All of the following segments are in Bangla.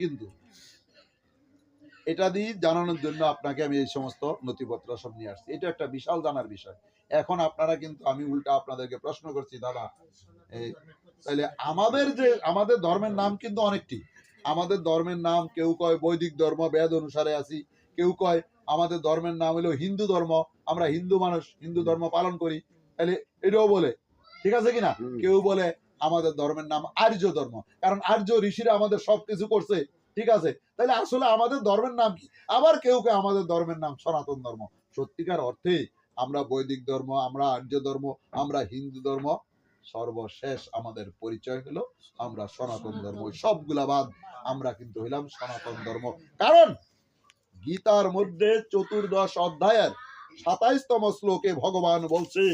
কিন্তু এটা দিয়ে জানানোর জন্য আপনাকে আমি এই সমস্ত নথিপত্র সব নিয়ে আসছি। এটা একটা বিশাল জানার বিষয়। এখন আপনারা কিন্তু আমি উল্টা আপনাদেরকে প্রশ্ন করছি দাদা তাহলে আমাদের যে আমাদের ধর্মের নাম কিন্তু অনেকটি। আমাদের ধর্মের নাম কেউ কয় বৈদিক ধর্ম বেদ অনুসারে আছি। কেউ কয় আমাদের ধর্মের নাম হলো হিন্দু ধর্ম আমরা হিন্দু মানুষ হিন্দু ধর্ম পালন করি। তাহলে এটাও বলে ঠিক আছে কিনা? কেউ বলে আমাদের ধর্মের নাম আর্য ধর্ম। কারণ আর্য ঋষিরা আমাদের সবকিছু করছে ঠিক আছে? তাহলে আসলে আমাদের ধর্মের নাম কি? আবার কেউ কেউ আমাদের ধর্মের নাম সনাতন ধর্ম। সত্যিকার অর্থে আমরা বৈদিক ধর্ম আমরা আর্য ধর্ম আমরা হিন্দু ধর্ম সর্বশেষ আমাদের পরিচয় হলো আমরা সনাতন ধর্ম। সবগুলা বাদ আমরা কিন্তু হইলাম সনাতন ধর্ম। কারণ গীতার মধ্যে চতুর্দশ অধ্যায়ের সাতাইশতম শ্লোকে ভগবান বলছে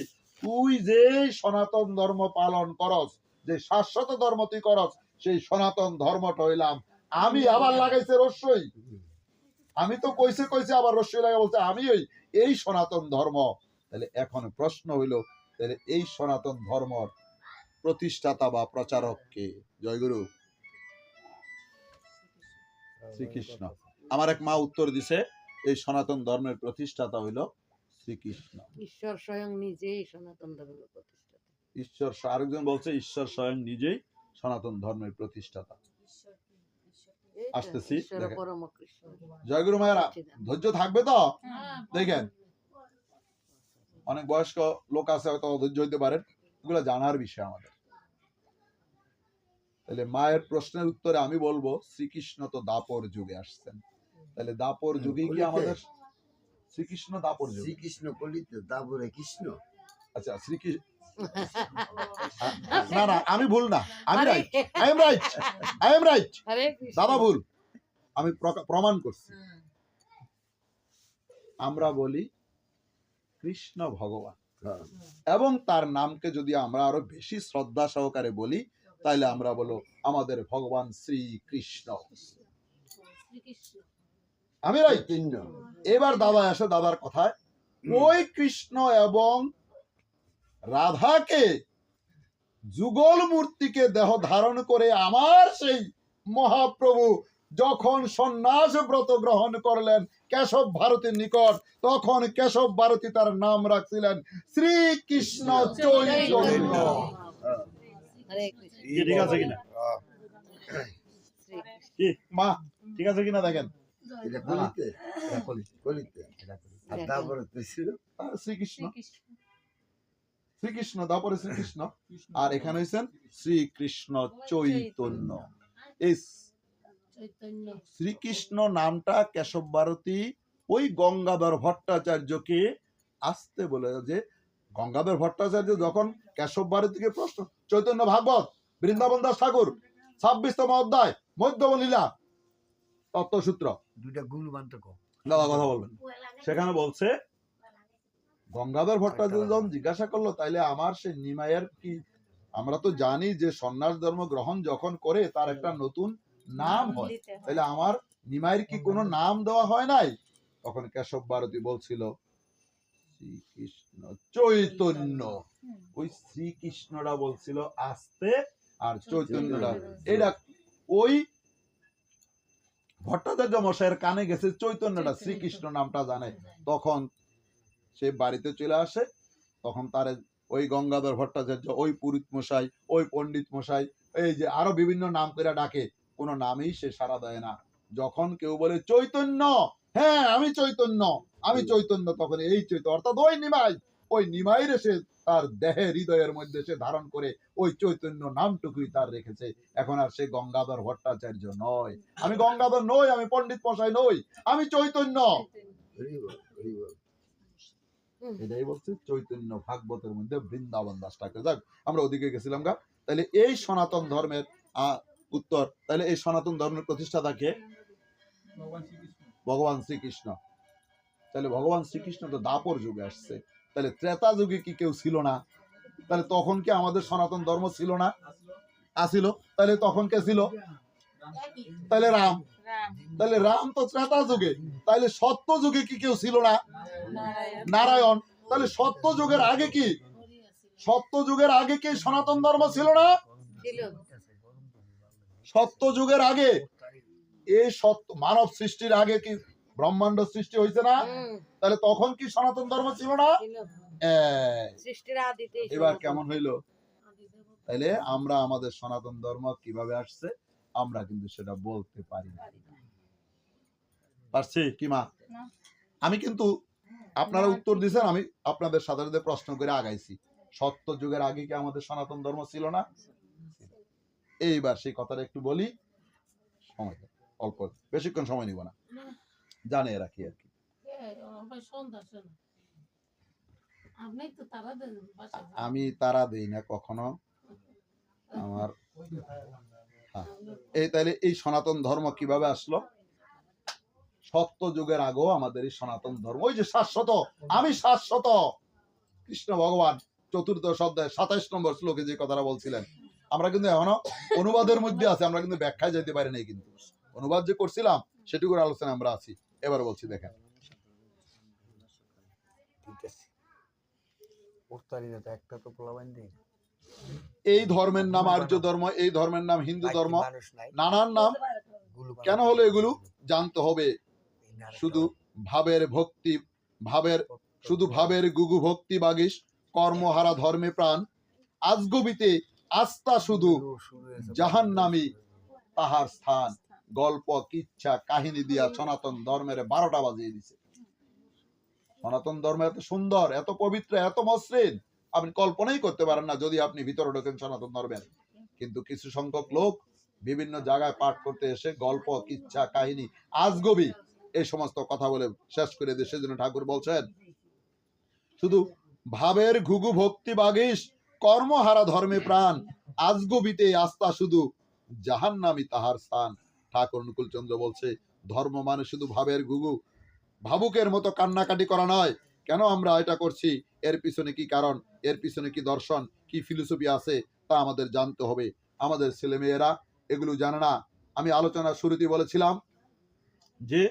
তুই যে সনাতন ধর্ম পালন করস যে শাশ্বত ধর্ম তুই করস, সেই সনাতন ধর্মটা হইলাম। আমি আবার লাগাইছে রস্যই। আমি তো কইছে কইছে আবার রস্যই লাগা বলছে, আমি ওই, এই সনাতন ধর্ম। তাহলে এখন প্রশ্ন হইল, তাহলে এই সনাতন ধর্মর প্রতিষ্ঠাতা বা প্রচারক কে? জয়গুরু। শ্রীকৃষ্ণ। আমার এক মা উত্তর দিছে, এই সনাতন ধর্মের প্রতিষ্ঠাতা হইল শ্রীকৃষ্ণ। ঈশ্বর স্বয়ং নিজেই সনাতন ধর্মের প্রতিষ্ঠাতা। ঈশ্বর আরেকজন বলছে ঈশ্বর স্বয়ং নিজেই সনাতন ধর্মের প্রতিষ্ঠাতা। আসতেছি, জয়গুরু মায়েরা ধৈর্য থাকবে তো? হ্যাঁ। দেখেন অনেক বয়স্ক লোক আছে হয়তো অধৈর্য হইতে পারেন। এগুলো জানার বিষয় আমাদের। তাহলে মায়ের প্রশ্নের উত্তরে আমি বলব শ্রীকৃষ্ণ তো দাপর যুগে আসছেন। তাহলে দাপর যুগে কি আমাদের শ্রীকৃষ্ণ দাপর যুগে? শ্রীকৃষ্ণ কলিতে তারপরে কৃষ্ণ। আচ্ছা শ্রীকৃষ্ণ না না আমি ভুল না। আমি right I am right I am right দাদা ভুল। আমি প্রমাণ করছি। আমরা বলি কৃষ্ণ ভগবান। হ্যাঁ। এবং তার নামকে যদি আমরা আরও বেশি শ্রদ্ধা সহকারে বলি তাহলে আমরা বলো আমাদের ভগবান শ্রী কৃষ্ণ। আমি রাইট চিহ্ন এবার দাদা আসে দাদার কথায়। ওই কৃষ্ণ এবং রাধাকে যুগল মূর্তিকে দেহ ধারণ করে আমার সেই মহাপ্রভু যখন সন্ন্যাস ব্রত গ্রহণ করলেন কেশব ভারতীর নিকট তখন কেশব ভারতী তার নাম রাখছিলেন শ্রীকৃষ্ণ চৈতন্য। হরে কৃষ্ণ। কি ঠিক আছে কিনা? মা ঠিক আছে কিনা দেখেন? শ্রীকৃষ্ণ। শ্রীকৃষ্ণ তারপরে শ্রীকৃষ্ণ। আর এখানে হয়েছেন শ্রীকৃষ্ণ। চৈতন্য। এই শ্রীকৃষ্ণ নামটা কেশব ভারতী ওই গঙ্গাধর ভট্টাচার্যকে আসতে বলে যে গঙ্গাধর ভট্টাচার্য যখন কেশব ভারতীকে প্রশ্ন চৈতন্য ভাগবত বৃন্দাবন দাস ঠাকুর ছাব্বিশতম অধ্যায় মধ্যম লীলা তত্ত্বসূত্র। দুইটা দাদা কথা বলবেন। সেখানে বলছে গঙ্গাধর ভট্টাচার্য যখন জিজ্ঞাসা করল তাইলে আমার সে নিমায়ের কি আমরা তো জানি যে সন্ন্যাস ধর্ম গ্রহণ যখন করে তার একটা নতুন নাম হয়। তাহলে আমার নিমাইয়ের কি কোনো নাম দেওয়া হয় নাই? তখন কেশব ভারতী বলছিল শ্রীকৃষ্ণ চৈতন্য। ওই শ্রীকৃষ্ণরা বলছিল আসতে আর চৈতন্যরা। এটা ওই ভট্টাচার্য মশাইয়ের কানে গেছে চৈতন্যটা শ্রীকৃষ্ণ নামটা জানে। তখন সে বাড়িতে চলে আসে তখন তার ওই গঙ্গাধর ভট্টাচার্য ওই পুরীত মশাই ওই পণ্ডিত মশাই এই যে আরও বিভিন্ন নাম করে ডাকে কোনো নামেই সে সাড়া দেয় না। যখন কেউ বলে চৈতন্য! হ্যাঁ আমি চৈতন্য আমি চৈতন্য। তখন এই চৈতন্য অর্থাৎ ওই নিমাই ওই নিমাইর এসে তার দেহে হৃদয়ের মধ্যে সে ধারণ করে ওই চৈতন্য নামটুকুই তার রেখেছে। এখন আর সে গঙ্গাধর ভট্টাচার্য নয়। আমি গঙ্গাধর নই আমি পণ্ডিত মশাই নই আমি চৈতন্য। এটাই বলছে চৈতন্য ভাগবতের মধ্যে বৃন্দাবন দাস ঠাকুর। যাক আমরা ওদিকে গেছিলাম গা। তাহলে এই সনাতন ধর্মের উত্তর তাহলে এই সনাতন ধর্মের প্রতিষ্ঠাতা কে ভগবান শ্রীকৃষ্ণ। তাহলে ভগবান শ্রীকৃষ্ণ তো দাপর যুগে আসছে। তাহলে ত্রেতা যুগে কি কেউ ছিল না? তাহলে তখন কি আমাদের সনাতন ধর্ম ছিল না? আসিল। তাহলে তখন কে ছিল? তাহলে রাম। তাহলে রাম তো ত্রেতা যুগে। তাহলে সত্য যুগে কি কেউ ছিল না? নারায়ণ। তাহলে সত্য যুগের আগে কি? সত্য যুগের আগে কি সনাতন ধর্ম ছিল না? সত্য যুগের আগে এই সত্য মানব সৃষ্টির আগে কি ব্রহ্মাণ্ড সৃষ্টি হয়েছে না? তাহলে তখন কি সনাতন ধর্ম ছিল না? এবার কেমন হইল? তাইলে আমরা আমাদের সনাতন ধর্ম কীভাবে আসছে? আমরা কিন্তু সেটা বলতে পারি না। পারছি কি মা? আমি কিন্তু আপনারা উত্তর দিয়েছেন আমি আপনাদের সাথে সাথে প্রশ্ন করে আগাইছি। সত্য যুগের আগে কি আমাদের সনাতন ধর্ম ছিল না? এইবার সেই কথাটা একটু বলি। সময় অল্প বেশিক্ষণ সময় নিব না। জানিয়ে রাখি আর কি। আমি তারা দেই না কখনো। আমার। এই তাইলে এই সনাতন ধর্ম কীভাবে আসলো? সত্য যুগের আগেও আমাদের এই সনাতন ধর্ম। ওই যে শাশ্বত, আমি শাশ্বত। কৃষ্ণ ভগবান, চতুর্দশ অধ্যায়, সাতাইশ নম্বর শ্লোকে যে কথাটা বলছিলেন। আমরা কিন্তু এখনও অনুবাদের মধ্যে আছে, আমরা কিন্তু ব্যাখ্যায় যেতে পারি নাই কিন্তু। অনুবাদ যে করছিলাম, সেটুকুর আলোচনা আমরা আছি। এবার বলছি, দেখেন। একটা তো পোলাবান দিই এই ধর্মের নাম আর্য ধর্ম এই ধর্মের নাম হিন্দু ধর্ম নানান নাম। কেন হলো এগুলো? জানতে হবে। শুধু ভাবের ভক্তি ভাবের শুধু ভাবের গুগু ভক্তি বাগিস কর্মহারা ধর্মে প্রাণ। আজগবিতে আস্থা শুধু জাহান্নামী তাহার স্থান। গল্প কিচ্ছা কাহিনী দিয়া সনাতন ধর্মের বারোটা বাজিয়ে দিছে। সনাতন ধর্ম এত সুন্দর এত পবিত্র এত মসৃণ। আপনি কল্পনাই করতে পারেন না যদি আপনি ভিতরে ঢোকেন সনাতন ধর্মের। কিন্তু কিছু সংখ্যক লোক বিভিন্ন জায়গায় পাঠ করতে এসে গল্প, কিচ্ছা, কাহিনী, আজগবি এই সমস্ত কথা বলে শেষ করে দিয়ে। সেজন্য ঠাকুর বলছেন, শুধু ভাবের ঘুঘু ভক্তি বাগিস, কর্মহারা ধর্মে প্রাণ, আজগবিতে আস্থা শুধু জাহান্নামি তাহার স্থান। ঠাকুর অনুকূল বলছে, ধর্ম মানে শুধু ভাবের ঘুঘু, ভাবুকের মতো কান্নাকাটি করা নয় কেন আমরা এটা করছি? এর পিছনে কি কারণ? এর পিছনে কি দর্শন? কি ফিলোসফি আছে? তা আমাদের জানতে হবে। আমাদের ছেলেমেয়েরা এগুলো জানে না। আমি আলোচনার শুরুতেই বলেছিলাম যে,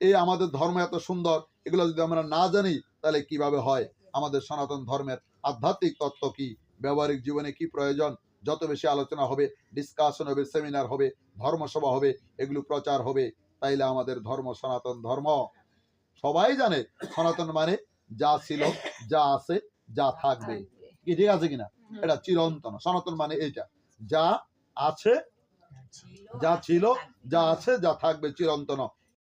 এই আমাদের ধর্ম এত সুন্দর, এগুলো যদি আমরা না জানি, তাহলে কীভাবে হয়? আমাদের সনাতন ধর্মের আধ্যাত্মিক তত্ত্ব কি? ব্যবহারিক জীবনে কি প্রয়োজন? যত বেশি আলোচনা হবে ডিসকাশন হবে সেমিনার হবে, ধর্মসভা হবে, এগুলো প্রচার হবে। তাইলে আমাদের ধর্ম সনাতন ধর্ম। সবাই জানে সনাতন মানে যা ছিল যা আছে যা থাকবে। কি ঠিক আছে কিনা? এটা চিরন্তন। সনাতন মানে এইটা। যা আছে যা ছিল যা আছে যা থাকবে চিরন্তন।